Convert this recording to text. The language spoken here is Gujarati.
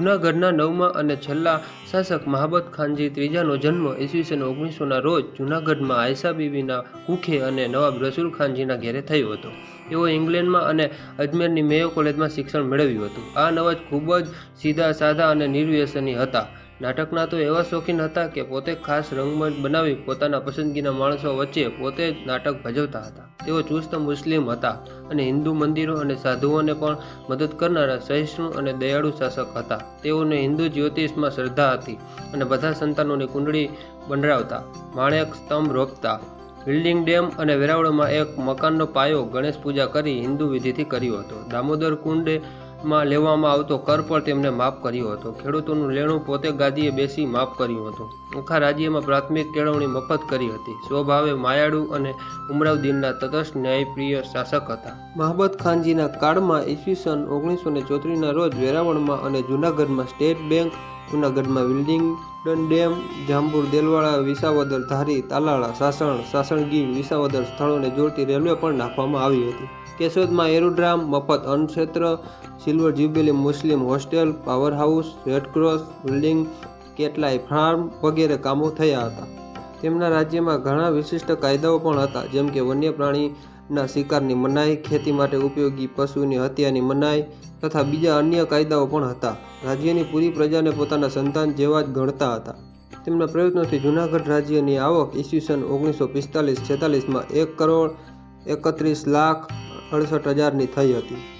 જૂનાગઢના નવમા અને છેલ્લા શાસક મહાબત ખાનજી ત્રીજાનો જન્મ ઈસવીસન ઓગણીસોના રોજ જૂનાગઢમાં આયસા બીબીના કુખે અને નવાબ રસુલ ખાનજીના ઘેરે થયો હતો. તેઓ ઇંગ્લેન્ડમાં અને અજમેરની મેયો કોલેજમાં શિક્ષણ મેળવ્યું હતું. આ નવાજ ખૂબ જ સીધા, સાધા અને નિર્વ્યસની હતા. નાટકના તો એવા શોખીન હતા કે પોતે ખાસ રંગમંચ બનાવી પોતાના પસંદગીના માણસો વચ્ચે પોતે જ નાટક ભજવતા હતા. તેઓ ચુસ્ત મુસ્લિમ હતા અને હિન્દુ મંદિરો અને સાધુઓને પણ મદદ કરનારા સહિષ્ણુ અને દયાળુ શાસક હતા. તેઓને હિન્દુ જ્યોતિષમાં શ્રદ્ધા હતી અને બધા સંતાનોની કુંડળી બંડરાવતા, માણેક સ્તંભ રોપતા. બિલ્ડિંગ ડેમ અને વેરાવળમાં એક મકાનનો પાયો ગણેશ પૂજા કરી હિન્દુ વિધિથી કર્યો હતો. દામોદર કુંડમાં લેવામાં આવતો કર પણ તેમણે માફ કર્યો હતો. ખેડૂતોનું લેણું પોતે ગાદીએ બેસી માફ કર્યું હતું. આખા રાજ્યમાં પ્રાથમિક કેળવણી મફત કરી હતી. સ્વભાવે માયાળુ અને ઉમરાવદીનના તટસ્થ ન્યાયપ્રિય શાસક હતા. મહાબત ખાનજીના કાળમાં ઈસવીસન ઓગણીસો ને ચોત્રીસના રોજ વેરાવળમાં અને જૂનાગઢમાં સ્ટેટ બેંક જૂનાગઢમાં વિલ્ડિંગડન ડેમ, જાંબુર દેલવાળા વિસાવદર, ધારી, તાલાળા, સાસણ, સાસણગીર, વિસાવદર સ્થળોને જોડતી રેલવે પણ નાખવામાં આવી હતી. કેશોદમાં એરોડ્રામ, મફત અન્નક્ષેત્ર, silver jubilee Muslim hostel, power house Red Cross building, કેટલાય ફાર્મ વગેરે કામો થયા હતા. તેમના રાજ્યમાં ઘણા વિશિષ્ટ કાયદાઓ પણ હતા, જેમ કે વન્ય પ્રાણીના શિકારની મનાઈ, ખેતી માટે ઉપયોગી પશુની હત્યાની મનાઈ તથા બીજા અન્ય કાયદાઓ પણ હતા. રાજ્યની પૂરી પ્રજાને પોતાના સંતાન જેવા જ ગણતા હતા. તેમના પ્રયત્નોથી જૂનાગઢ રાજ્યની આવક ઈસવીસન ઓગણીસો પિસ્તાલીસ છેતાલીસમાં એક કરોડ એકત્રીસ લાખ અડસઠ હજારની થઈ હતી.